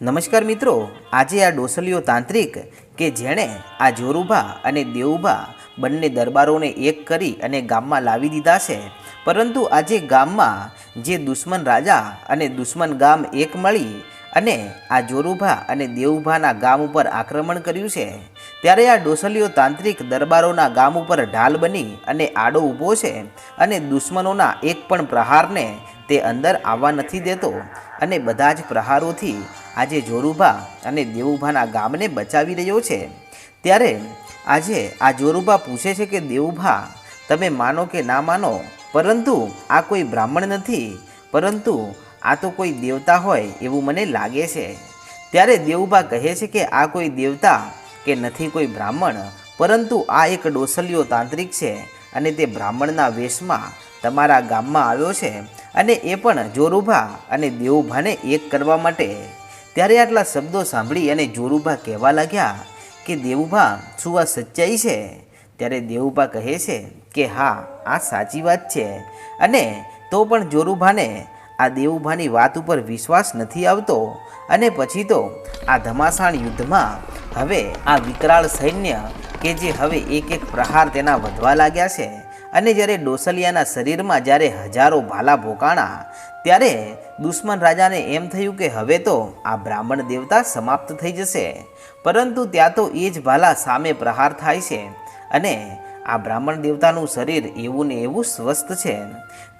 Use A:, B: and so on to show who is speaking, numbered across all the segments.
A: નમસ્કાર મિત્રો, આજે આ ડોસલીઓ તાંત્રિક કે જેણે આ જોરુભા અને દેવુભા બંને દરબારોને એક કરી અને ગામમાં લાવી દીધા છે. પરંતુ આજે ગામમાં જે દુશ્મન રાજા અને દુશ્મન ગામ એક મળી અને આ જોરુભા અને દેવુભાના ગામ ઉપર આક્રમણ કર્યું છે, ત્યારે આ ડોસલીઓ તાંત્રિક દરબારોના ગામ ઉપર ઢાલ બની અને આડો ઊભો છે અને દુશ્મનોના એક પણ પ્રહારને તે અંદર આવવા નથી દેતો અને બધા જ પ્રહારોથી આજે જોરુભા અને દેવુભાના ગામને બચાવી રહ્યો છે. ત્યારે આજે આ જોરુભા પૂછે છે કે, દેવુભા, તમે માનો કે ના માનો? પરંતુ આ કોઈ બ્રાહ્મણ નથી. પરંતુ આ તો કોઈ દેવતા હોય એવું મને લાગે છે. ત્યારે દેવુભા કહે છે કે, આ કોઈ દેવતા કે નથી કોઈ બ્રાહ્મણ. પરંતુ આ એક ડોસલિયો તાંત્રિક છે અને તે બ્રાહ્મણના વેશમાં તમારા ગામમાં આવ્યો છે અને એ પણ જોરુભા અને દેવુભાને એક કરવા માટે. ત્યારે આટલા શબ્દો સાંભળી અને જોરુભા કહેવા લાગ્યા કે, દેવુભા, શું આ સચ્ચાઈ છે? ત્યારે દેવુભા કહે છે કે, હા, આ સાચી વાત છે. અને તો પણ જોરુભાને આ દેવુભાની વાત ઉપર વિશ્વાસ નથી આવતો અને પછી તો આ ધમાસાણ યુદ્ધમાં હવે આ વિકરાળ સૈન્ય કે જે હવે એક એક પ્રહાર તેના વધવા લાગ્યા છે અને જ્યારે ડોસલિયાના શરીરમાં જ્યારે હજારો ભાલા ભોકાણા ત્યારે દુશ્મન રાજાને એમ થયું કે હવે તો આ બ્રાહ્મણ દેવતા સમાપ્ત થઈ જશે. પરંતુ ત્યાં તો એ જ ભાલા સામે પ્રહાર થાય છે અને આ બ્રાહ્મણ દેવતાનું શરીર એવું ને એવું સ્વસ્થ છે.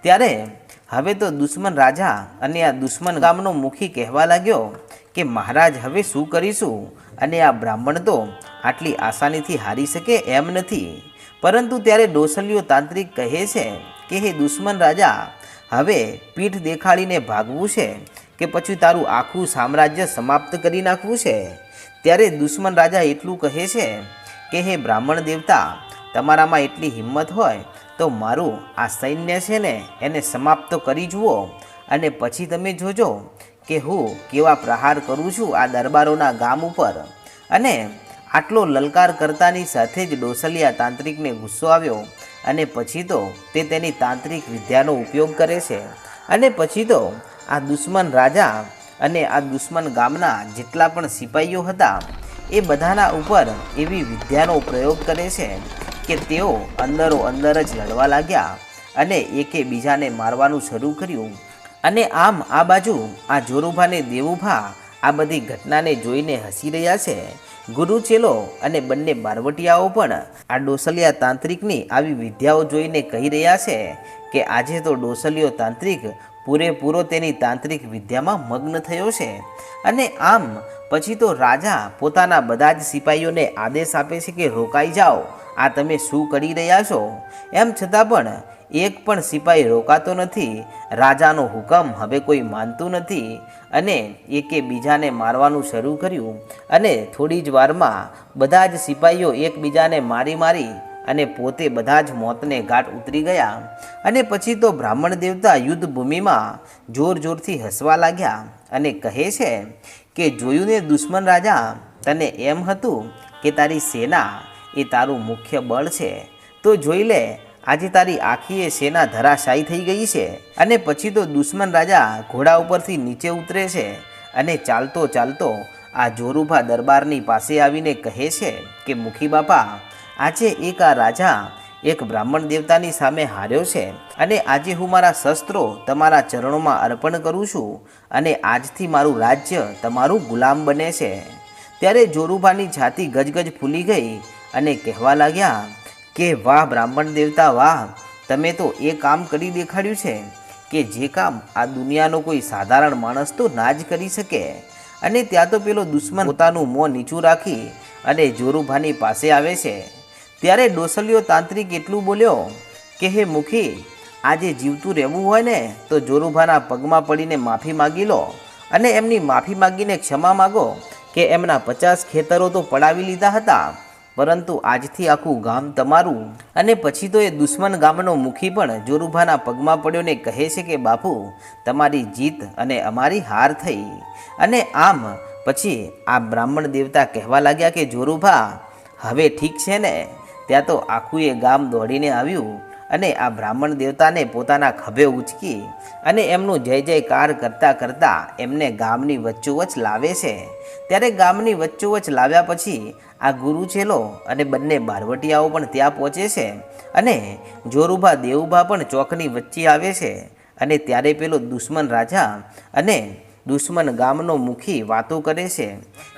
A: ત્યારે હવે તો દુશ્મન રાજા અને આ દુશ્મન ગામનો મુખી કહેવા લાગ્યો કે મહારાજ હવે શું કરીશું? અને આ બ્રાહ્મણ તો આટલી આસાનીથી હારી શકે એમ નથી. પરંતુ ત્યારે ડોસલીઓ તાંત્રિક કહે છે કે, હે દુશ્મન રાજા હવે પીઠ દેખાડીને ભાગવું છે કે પછી તારું આખું સામ્રાજ્ય સમાપ્ત કરી નાખવું છે? ત્યારે દુશ્મન રાજા એટલું કહે છે કે, હે બ્રાહ્મણ દેવતા, તમારામાં એટલી હિંમત હોય તો મારું આ સૈન્ય છે ને એને સમાપ્ત કરી જુઓ અને પછી તમે જોજો કે હું કેવા પ્રહાર કરું છું આ દરબારોના ગામ ઉપર. અને આટલો લલકાર કરતાની સાથે જ ડોસલિયા તાંત્રિકને ગુસ્સો આવ્યો અને પછી તો તે તેની તાંત્રિક વિદ્યાનો ઉપયોગ કરે છે. અને પછી તો આ દુશ્મન રાજા અને આ દુશ્મન ગામના જેટલા પણ સિપાહીઓ હતા, એ બધાના ઉપર એવી વિદ્યાનો પ્રયોગ કરે છે કે તેઓ અંદરો અંદર જ લડવા લાગ્યા અને એકે બીજાને મારવાનું શરૂ કર્યું. અને આમ આ બાજુ આ જોરુભાને દેવુભા આ બધી ઘટનાને જોઈને હસી રહ્યા છે ગુરુચેલો અને બંને બારવટિયાઓ પણ આ ડોસલિયા તાંત્રિકની આવી વિદ્યાઓ જોઈને કહી રહ્યા છે કે આજે તો ડોસલિયો તાંત્રિક પૂરેપૂરો તેની તાંત્રિક વિદ્યામાં મગ્ન થયો છે. અને આમ પછી તો રાજા પોતાના બધા જ સિપાહીઓને આદેશ આપે છે કે રોકાઈ જાઓ. આ તમે શું કરી રહ્યા છો? એમ છતાં પણ એક પણ સિપાહી રોકાતો નથી, રાજાનો હુકમ હવે કોઈ માનતું નથી અને એકે બીજાને મારવાનું શરૂ કર્યું અને થોડી જ વારમાં બધા જ સિપાહીઓ એકબીજાને મારી મારી અને પોતે બધા જ મોતને ઘાટ ઉતરી ગયા અને પછી તો બ્રાહ્મણ દેવતા યુદ્ધ ભૂમિમાં જોર જોરથી હસવા લાગ્યા અને કહે છે કે, જોયું ને દુશ્મન રાજા, તને એમ હતું કે તારી સેના એ તારું મુખ્ય બળ છે. તો જોઈ લે આજે તારી આખી એ સેના ધરાશાયી થઈ ગઈ છે અને પછી તો દુશ્મન રાજા ઘોડા ઉપરથી નીચે ઉતરે છે અને ચાલતો ચાલતો આ જોરુભા દરબારની પાસે આવીને કહે છે કે, મુખી બાપા, આજે એક આ રાજા એક બ્રાહ્મણ દેવતાની સામે હાર્યો છે અને આજે હું મારા શસ્ત્રો તમારા ચરણોમાં અર્પણ કરું છું અને આજથી મારું રાજ્ય તમારું ગુલામ બને છે. ત્યારે જોરુભાની છાતી ગજગજ ફૂલી ગઈ અને કહેવા લાગ્યા કે વાહ બ્રાહ્મણ દેવતા વાહ, તમે તો એ કામ કરી દેખાડ્યું છે કે જે કામ આ દુનિયાનો કોઈ સાધારણ માણસ તો ના જ કરી શકે. અને ત્યાં તો પેલો દુશ્મન પોતાનું મોં નીચું રાખી અને જોરુભાની પાસે આવે છે. ત્યારે ડોસલિયો તાંત્રિક એટલું બોલ્યો કે, હે મુખી, આજે જીવતું રહેવું હોય ને, તો જોરુભાના પગમાં પડીને માફી માગી લો અને એમની માફી માગીને ક્ષમા માગો કે એમના પચાસ ખેતરો તો પડાવી લીધા હતા. પરંતુ આજથી આખું ગામ તમારું. અને પછી તો એ દુશ્મન ગામનો મુખી પણ જોરુભાના પગમાં પડ્યો ને કહે છે કે, બાપુ, તમારી જીત અને અમારી હાર થઈ. અને આમ પછી આ બ્રાહ્મણ દેવતા કહેવા લાગ્યા કે, જોરુભા, હવે ઠીક છે ને? ત્યાં તો આખું એ ગામ દોડીને આવ્યું. અને આ બ્રાહ્મણ દેવતાને પોતાના ખભે ઉચકી અને એમનું જય જયકાર કરતાં કરતાં એમને ગામની વચ્ચોવચ લાવે છે. ત્યારે ગામની વચ્ચોવચ લાવ્યા પછી આ ગુરુ છેલો અને બંને બારવટિયાઓ પણ ત્યાં પહોંચે છે અને જોરુભા દેવુભા પણ ચોકની વચ્ચે આવે છે અને ત્યારે પેલો દુશ્મન રાજા અને દુશ્મન ગામનો મુખી વાતો કરે છે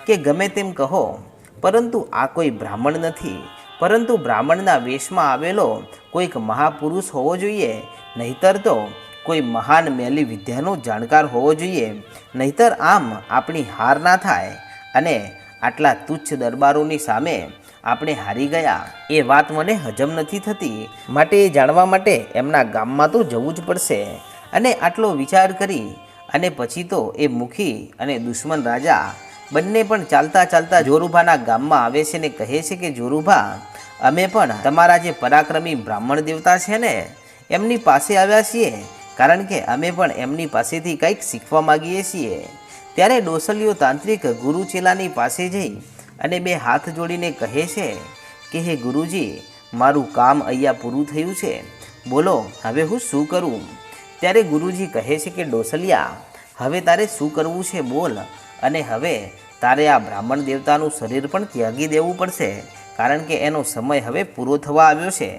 A: કે ગમે તેમ કહો, પરંતુ આ કોઈ બ્રાહ્મણ નથી. પરંતુ બ્રાહ્મણના વેશમાં આવેલો કોઈક મહાપુરુષ હોવો જોઈએ, નહીતર તો કોઈ મહાન મેલી વિદ્યાનો જાણકાર હોવો જોઈએ, નહીતર આમ આપણી હાર ના થાય અને આટલા તુચ્છ દરબારોની સામે આપણે હારી ગયા. એ વાત મને હજમ નથી થતી. માટે એ જાણવા માટે એમના ગામમાં તો જવું જ પડશે. અને આટલો વિચાર કરી અને પછી તો એ મુખી અને દુશ્મન રાજા બંને પણ ચાલતા ચાલતા જોરુભાના ગામમાં આવે છે ને કહે છે કે, જોરુભા, અમે પણ તમારા જે પરાક્રમી બ્રાહ્મણ દેવતા છે ને, એમની પાસે આવ્યા છીએ. કારણ કે અમે પણ એમની પાસેથી કંઈક શીખવા માગીએ છીએ. ત્યારે ડોસલીઓ તાંત્રિક ગુરુ ચેલાની પાસે જઈ અને બે હાથ જોડીને કહે છે કે, હે ગુરુજી, મારું કામ અહીંયા પૂરું થયું છે. બોલો, હવે હું શું કરું? ત્યારે ગુરુજી કહે છે કે, ડોસલિયા, હવે તારે શું કરવું છે બોલ. અને હવે તારે આ બ્રાહ્મણ દેવતાનું શરીર પણ ત્યાગી દેવું પડશે, કારણ કે એનો સમય હવે પૂરો થવા આવ્યો છે.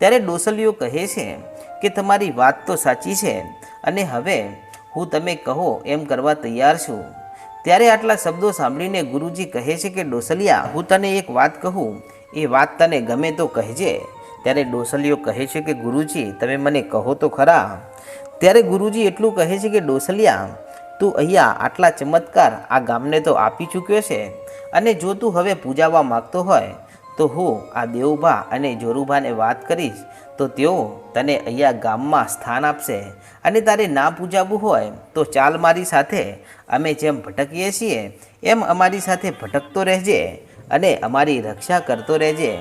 A: ત્યારે ડોસલીઓ કહે છે કે તમારી વાત તો સાચી છે, અને હવે હું તમે કહો એમ કરવા તૈયાર છું. ત્યારે આટલા શબ્દો સાંભળીને ગુરુજી કહે છે કે, ડોસલિયા, હું તને એક વાત કહું, એ વાત તને ગમે તો કહેજે. ત્યારે ડોસલીઓ કહે છે કે, ગુરુજી, તમે મને કહો તો ખરા. ત્યારે ગુરુજી એટલું કહે છે કે, ડોસલિયા તું અહીંયા આટલા ચમત્કાર આ ગામને તો આપી ચૂક્યો છે. અને જો તું હવે પૂજાવા માગતો હોય, તો હું આ દેવુભા અને જોરુભાને વાત કરીશ, તો તેઓ તને અહીંયા ગામમાં સ્થાન આપશે. અને તારે ના પૂજાવવું હોય, તો ચાલ મારી સાથે, અમે જેમ ભટકીએ છીએ, એમ અમારી સાથે ભટકતો રહેજે અને અમારી રક્ષા કરતો રહેજે.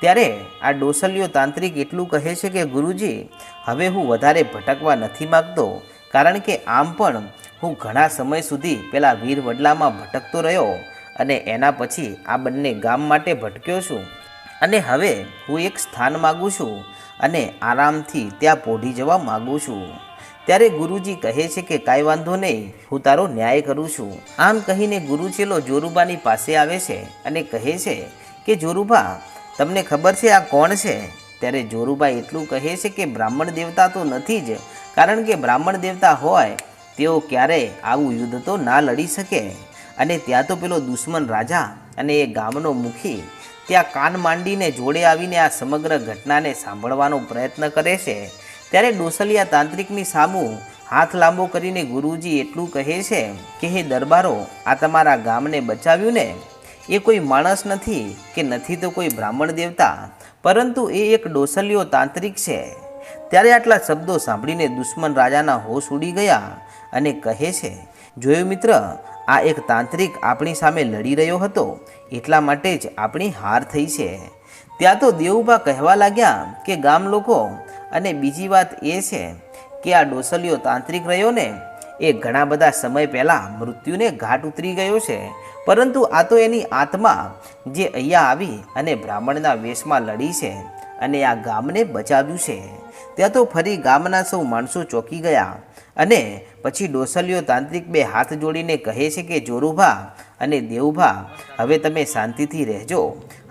A: ત્યારે આ ડોસલિયો તાંત્રિક એટલું કહે છે કે, ગુરુજી, હવે હું વધારે ભટકવા નથી માગતો, કારણ કે આમ પણ હું ઘણા સમય સુધી પેલા વીર વડલામાં ભટકતો રહ્યો અને એના પછી આ બંને ગામ માટે ભટક્યો છું. અને હવે હું એક સ્થાન માગું છું અને આરામથી ત્યાં પોઢી જવા માગું છું. ત્યારે ગુરુજી કહે છે કે કાંઈ વાંધો નહીં, હું તારો ન્યાય કરું છું. આમ કહીને ગુરુ ચેલો જોરુબાની પાસે આવે છે અને કહે છે કે જોરુબા તમને ખબર છે આ કોણ છે? ત્યારે જોરુબા એટલું કહે છે કે બ્રાહ્મણ દેવતા તો નથી જ, કારણ કે બ્રાહ્મણ દેવતા હોય તેઓ ક્યારેય આવું યુદ્ધ તો ના લડી શકે? અને ત્યાં તો પેલો દુશ્મન રાજા અને એ ગામનો મુખી ત્યાં કાન માંડીને જોડે આવીને આ સમગ્ર ઘટનાને સાંભળવાનો પ્રયત્ન કરે છે. ત્યારે ડોસલિયા તાંત્રિકની સામું હાથ લાંબો કરીને ગુરુજી એટલું કહે છે કે, હે દરબારો, આ તમારા ગામને બચાવ્યું ને? એ કોઈ માણસ નથી કે નથી તો કોઈ બ્રાહ્મણ દેવતા? પરંતુ એ એક ડોસલિયો તાંત્રિક છે. ત્યારે આટલા શબ્દો સાંભળીને દુશ્મન રાજાના હોશ ઉડી ગયા અને કહે છે, જોયું મિત્ર, આ એક તાંત્રિક આપણી સામે લડી રહ્યો હતો. એટલા માટે જ આપણી હાર થઈ છે. ત્યાં તો દેવુબા કહેવા લાગ્યા કે, ગામ લોકો, અને બીજી વાત એ છે કે આ ડોસલિયો તાંત્રિક રહ્યો ને, એ ઘણા બધા સમય પહેલાં મૃત્યુને ઘાટ ઉતરી ગયો છે. પરંતુ આ તો એની આત્મા જે અહીંયા આવી અને બ્રાહ્મણના વેશમાં લડી છે અને આ ગામને બચાવ્યું છે. ત્યાં તો ફરી ગામના સૌ માણસો ચોંકી ગયા અને પછી ડોસલીઓ તાંત્રિક બે હાથ જોડીને કહે છે કે, જોરુભા અને દેવુભા હવે તમે શાંતિથી રહેજો.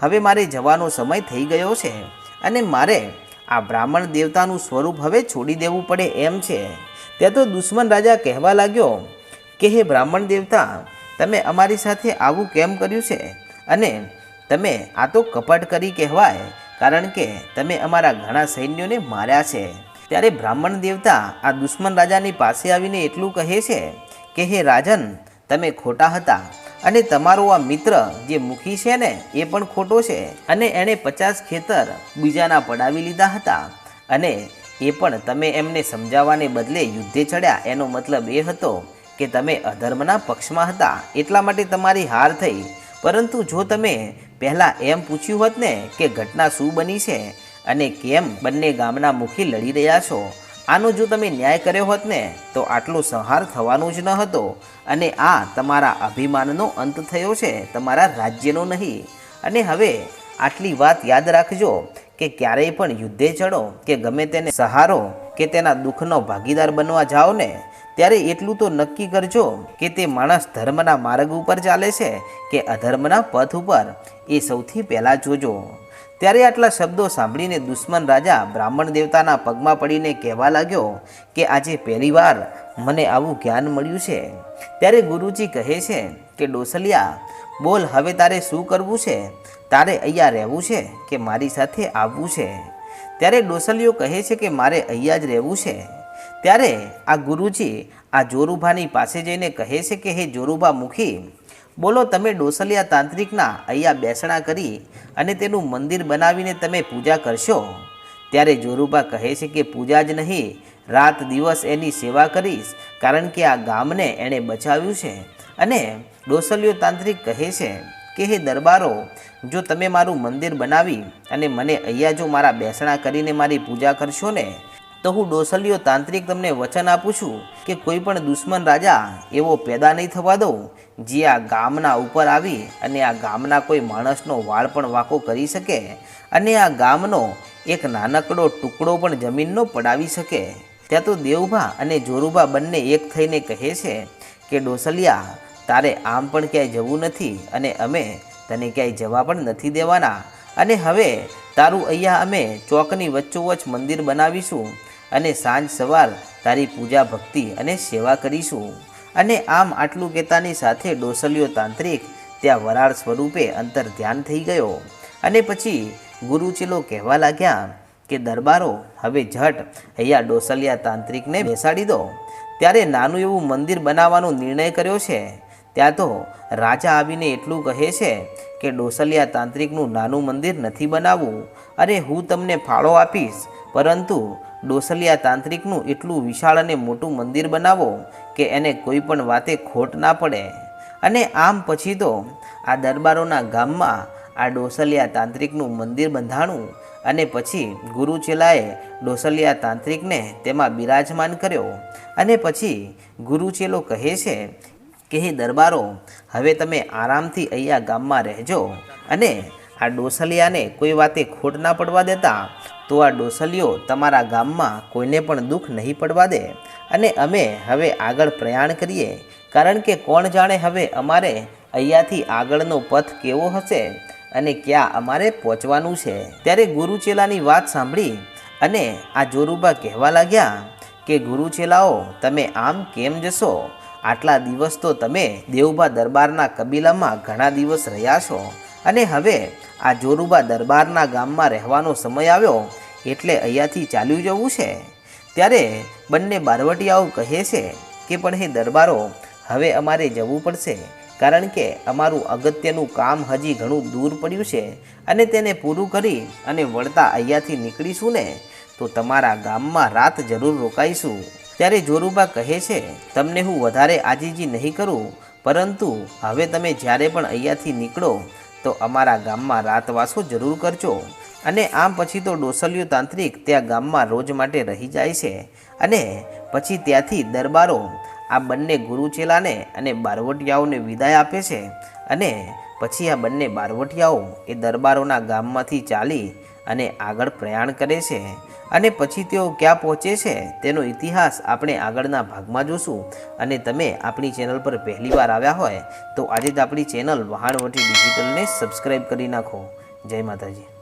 A: હવે મારે જવાનો સમય થઈ ગયો છે અને મારે આ બ્રાહ્મણ દેવતાનું સ્વરૂપ હવે છોડી દેવું પડે એમ છે. ત્યાં તો દુશ્મન રાજા કહેવા લાગ્યો, કે હે બ્રાહ્મણ દેવતા, તમે અમારી સાથે આવું કેમ કર્યું છે? અને તમે આ તો કપટ કરી કહેવાય, કારણ કે તમે અમારા ઘણા સૈન્યોને માર્યા છે. ત્યારે બ્રાહ્મણ દેવતા આ દુશ્મન રાજાની પાસે આવીને એટલું કહે છે કે, હે રાજન, તમે ખોટા હતા અને તમારો આ મિત્ર જે મુખી છે ને, એ પણ ખોટો છે અને એણે પચાસ ખેતર બીજાના પડાવી લીધા હતા અને એ પણ તમે એમને સમજાવવાને બદલે યુદ્ધે ચડ્યા. એનો મતલબ એ હતો કે, તમે અધર્મના પક્ષમાં હતા, એટલા માટે તમારી હાર થઈ. પરંતુ જો તમે પહેલાં એમ પૂછ્યું હોત ને કે ઘટના શું બની છે અને કેમ બંને ગામના મુખી લડી રહ્યા છો? આનો જો તમે ન્યાય કર્યો હોત ને, તો આટલો સંહાર થવાનો જ ન હતો. અને આ તમારા અભિમાનનો અંત થયો છે, તમારા રાજ્યનો નહીં. અને હવે આટલી વાત યાદ રાખજો કે ક્યારેય પણ યુદ્ધે ચડો, કે ગમે તેને સહારો, કે તેના દુઃખનો ભાગીદાર બનવા જાઓ ને, ત્યારે એટલું તો નક્કી કરજો કે તે માણસ ધર્મના માર્ગ ઉપર ચાલે છે, કે અધર્મના પથ ઉપર. એ સૌથી પહેલાં જોજો. ત્યારે આટલા શબ્દો સાંભળીને દુશ્મન રાજા બ્રાહ્મણ દેવતાના પગમાં પડીને કહેવા લાગ્યો કે આજે પહેલીવાર મને આવું જ્ઞાન મળ્યું છે. ત્યારે ગુરુજી કહે છે કે, ડોસલિયા, બોલ, હવે તારે શું કરવું છે? તારે અહીંયા રહેવું છે કે મારી સાથે આવવું છે? ત્યારે ડોસલિયો કહે છે કે, મારે અહીંયા જ રહેવું છે. ત્યારે આ ગુરુજી આ જોરુભાની પાસે જઈને કહે છે કે, હે જોરુભા મુખી બોલો તમે ડોસલિયા તાંત્રિકના અહીંયા બેસણા કરી અને તેનું મંદિર બનાવીને તમે પૂજા કરશો. ત્યારે જોરુબા કહે છે કે, પૂજા જ નહીં, રાત દિવસ એની સેવા કરીશ, કારણ કે આ ગામને એણે બચાવ્યું છે. અને ડોસલિયો તાંત્રિક કહે છે કે, હે દરબારો, જો તમે મારું મંદિર બનાવી અને મને અહીંયા જો મારા બેસણા કરીને મારી પૂજા કરશો ને તો હું ડોસલિયો તાંત્રિક તમને વચન આપું છું કે કોઈ પણ દુશ્મન રાજા એવો પેદા નહીં થવા દઉં, જે આ ગામના ઉપર આવી અને આ ગામના કોઈ માણસનો વાળ પણ વાંકો કરી શકે અને આ ગામનો એક નાનકડો ટુકડો પણ જમીનનો પડાવી શકે. ત્યાં તો દેવભા અને જોરુભા બંને એક થઈને કહે છે કે, ડોસલિયા, તારે આમ પણ ક્યાંય જવું નથી અને અમે તને ક્યાંય જવા પણ નથી દેવાના. અને હવે તારું અહીંયા અમે ચોકની વચ્ચોવચ મંદિર બનાવીશું. અને સાંજ સવાર તારી પૂજા ભક્તિ અને સેવા કરીશું. અને આમ આટલું કહેતાની સાથે ડોસલિયો તાંત્રિક ત્યાં વરાળ સ્વરૂપે અંતર ધ્યાન થઈ ગયો. અને પછી ગુરુચેલો કહેવા લાગ્યા કે, દરબારો, હવે ઝટ અહીંયા ડોસલિયા તાંત્રિકને બેસાડી દો. ત્યારે નાનું એવું મંદિર બનાવવાનો નિર્ણય કર્યો છે. ત્યાં તો રાજા આવીને એટલું કહે છે કે, ડોસલિયા તાંત્રિકનું નાનું મંદિર નથી બનાવવું. અરે હું તમને ફાળો આપીશ, પરંતુ ડોસલિયા તાંત્રિકનું એટલું વિશાળ અને મોટું મંદિર બનાવો કે એને કોઈ પણ વાતે ખોટ ના પડે. અને આમ પછી તો આ દરબારોના ગામમાં આ ડોસલિયા તાંત્રિકનું મંદિર બંધાણું અને પછી ગુરુચેલાએ ડોસલિયા તાંત્રિકને તેમાં બિરાજમાન કર્યો. અને પછી ગુરુચેલો કહે છે કે, હે દરબારો, હવે તમે આરામથી અહીંયા ગામમાં રહેજો અને આ ડોસલિયાને કોઈ વાતે ખોટ ના પડવા દેતા તો આ ડોસલીઓ તમારા ગામમાં કોઈને પણ દુઃખ નહીં પડવા દે. અને અમે હવે આગળ પ્રયાણ કરીએ. કારણ કે કોણ જાણે હવે અમારે અહીંયાથી આગળનો પથ કેવો હશે અને ક્યાં અમારે પહોંચવાનું છે. ત્યારે ગુરુચેલાની વાત સાંભળી અને આ જોરુબા કહેવા લાગ્યા કે, ગુરુચેલાઓ, તમે આમ કેમ જશો? આટલા દિવસ તો તમે દેવબા દરબારના કબીલામાં ઘણા દિવસ રહ્યા છો. અને હવે આ જોરુબા દરબારના ગામમાં રહેવાનો સમય આવ્યો એટલે અહીંયાથી ચાલ્યું જવું છે. ત્યારે બંને બારવટીયાઓ કહે છે કે, પણ હે દરબારો, હવે અમારે જવું પડશે, કારણ કે અમારું અગત્યનું કામ હજી ઘણું દૂર પડ્યું છે અને તેને પૂરું કરી અને વળતા અહીંયાથી નીકળીશું ને, તો તમારા ગામમાં રાત જરૂર રોકાઈશું. ત્યારે જોરુબા કહે છે, તમને હું વધારે આજીજી નહીં કરું, પરંતુ હવે તમે જ્યારે પણ અહીંયાથી નીકળો તો અમારા ગામમાં રાતવાસો જરૂર કરજો. અને આમ પછી તો ડોસલિયો તાંત્રિક ત્યાં ગામમાં રોજ માટે રહી જાય છે. અને પછી ત્યાંથી દરબારો આ બંને ગુરુચેલાને અને બારવટિયાઓને વિદાય આપે છે. અને પછી આ બંને બારવટિયાઓ એ દરબારોના ગામમાંથી ચાલી અને આગળ પ્રયાણ કરે છે. અને પછી તેઓ ક્યાં પહોંચે છે તેનો ઇતિહાસ આપણે આગળના ભાગમાં જોશું. અને તમે આપણી ચેનલ પર પહેલીવાર આવ્યા હોય તો આજે જ આપણી ચેનલ વહાણવટી ડિજિટલને સબસ્ક્રાઈબ કરી નાખો. જય માતાજી.